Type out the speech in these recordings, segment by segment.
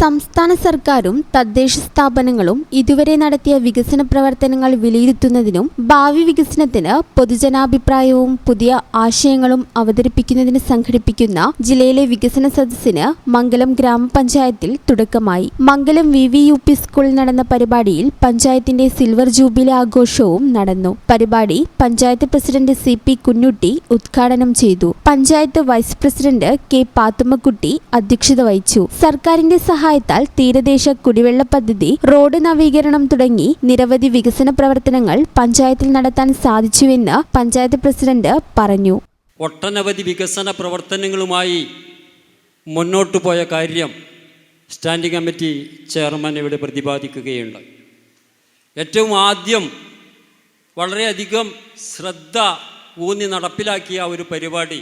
സംസ്ഥാന സർക്കാരും തദ്ദേശ സ്ഥാപനങ്ങളും ഇതുവരെ നടത്തിയ വികസന പ്രവർത്തനങ്ങൾ വിലയിരുത്തുന്നതിനും ഭാവി വികസനത്തിന് പൊതുജനാഭിപ്രായവും പുതിയ ആശയങ്ങളും അവതരിപ്പിക്കുന്നതിന് സംഘടിപ്പിക്കുന്ന ജില്ലയിലെ വികസന സദസ്സിന് മംഗലം ഗ്രാമപഞ്ചായത്തിൽ തുടക്കമായി. Mangalam V V U P സ്കൂളിൽ നടന്ന പരിപാടിയിൽ പഞ്ചായത്തിന്റെ സിൽവർ ജൂബിലി ആഘോഷവും നടന്നു. പരിപാടി panchayat president C P Kunjutty ഉദ്ഘാടനം ചെയ്തു. Panchayat vice president K Pathummakutty അധ്യക്ഷത വഹിച്ചു. സർക്കാരിന്റെ സഹായത്താൽ തീരദേശ കുടിവെള്ള പദ്ധതി റോഡ് നവീകരണം തുടങ്ങി നിരവധി വികസന പ്രവർത്തനങ്ങൾ പഞ്ചായത്തിൽ നടത്താൻ സാധിച്ചുവെന്ന് പഞ്ചായത്ത് പ്രസിഡന്റ് പറഞ്ഞു. ഒട്ടനവധി വികസന പ്രവർത്തനങ്ങളുമായി മുന്നോട്ടു പോയ കാര്യം സ്റ്റാൻഡിംഗ് കമ്മിറ്റി ചെയർമാൻ ഇവിടെ പ്രതിപാദിക്കുകയുണ്ട്. ഏറ്റവും ആദ്യം വളരെയധികം ശ്രദ്ധ ഊന്നി നടപ്പിലാക്കിയ ഒരു പരിപാടി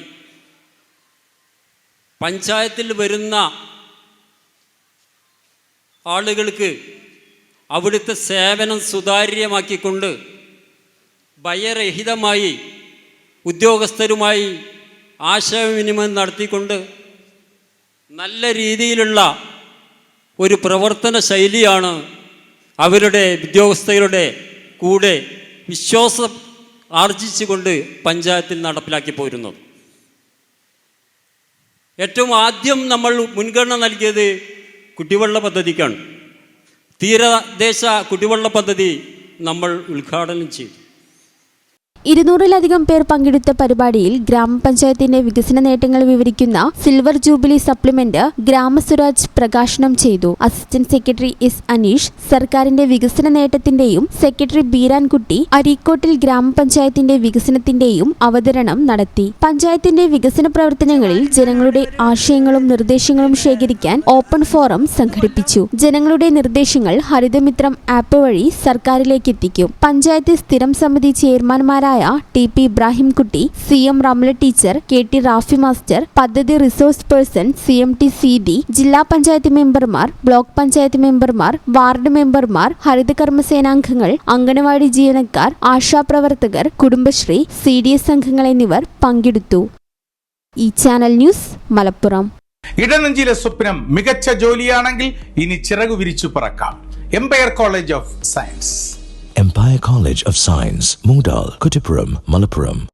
പഞ്ചായത്തിൽ വരുന്ന ആളുകൾക്ക് അവിടുത്തെ സേവനം സുതാര്യമാക്കിക്കൊണ്ട് ഭയരഹിതമായി ഉദ്യോഗസ്ഥരുമായി ആശയവിനിമയം നടത്തിക്കൊണ്ട് നല്ല രീതിയിലുള്ള ഒരു പ്രവർത്തന ശൈലിയാണ് അവരുടെ ഉദ്യോഗസ്ഥരുടെ കൂടെ വിശ്വാസം ആർജിച്ചുകൊണ്ട് പഞ്ചായത്തിൽ നടപ്പിലാക്കി പോരുന്നത്. ഏറ്റവും ആദ്യം നമ്മൾ മുൻഗണന നൽകിയത് കുടിവെള്ള പദ്ധതിക്കാണ്. തീരദേശ കുടിവെള്ള പദ്ധതി നമ്മൾ ഉദ്ഘാടനം ചെയ്തു. ഇരുന്നൂറിലധികം പേർ പങ്കെടുത്ത പരിപാടിയിൽ ഗ്രാമപഞ്ചായത്തിന്റെ വികസന നേട്ടങ്ങൾ വിവരിക്കുന്ന സിൽവർ ജൂബിലി സപ്ലിമെന്റ് ഗ്രാമസ്വരാജ് പ്രകാശനം ചെയ്തു. അസിസ്റ്റന്റ് സെക്രട്ടറി എസ് അനീഷ് സർക്കാരിന്റെ വികസന നേട്ടത്തിന്റെയും സെക്രട്ടറി ബീരാൻകുട്ടി അരീക്കോട്ടിൽ ഗ്രാമപഞ്ചായത്തിന്റെ വികസനത്തിന്റെയും അവതരണം നടത്തി. പഞ്ചായത്തിന്റെ വികസന പ്രവർത്തനങ്ങളിൽ ജനങ്ങളുടെ ആശയങ്ങളും നിർദ്ദേശങ്ങളും ശേഖരിക്കാൻ ഓപ്പൺ ഫോറം സംഘടിപ്പിച്ചു. ജനങ്ങളുടെ നിർദ്ദേശങ്ങൾ ഹരിതമിത്രം ആപ്പ് വഴി സർക്കാരിലേക്ക് എത്തിക്കും പഞ്ചായത്ത് സ്ഥിരം സമിതി ചെയർമാൻമാരായ T P Ibrahimkutty C M Ramla teacher K T Rafi master പദ്ധതി resource person C M T C D ജില്ലാ പഞ്ചായത്ത് മെമ്പർമാർ ബ്ലോക്ക് പഞ്ചായത്ത് മെമ്പർമാർ വാർഡ് മെമ്പർമാർ ഹരിതകർമ്മസേനാംഗങ്ങൾ അംഗനവാടി ജീവനക്കാർ ആശാപ്രവർത്തകർ കുടുംബശ്രീ സി ഡി എസ് അംഗങ്ങൾ എന്നിവർ പങ്കെടുത്തു. ഈ ചാനൽ ന്യൂസ് മലപ്പുറം. ഇടനെഞ്ചിലെ സ്വപ്നം മികച്ച ജോലിയാണെങ്കിൽ ഇനി ചിറകു വിരിച്ചു പറക്കാം. Empire college of science Empire College of Science, Mungdal, Kuttipuram, Malappuram.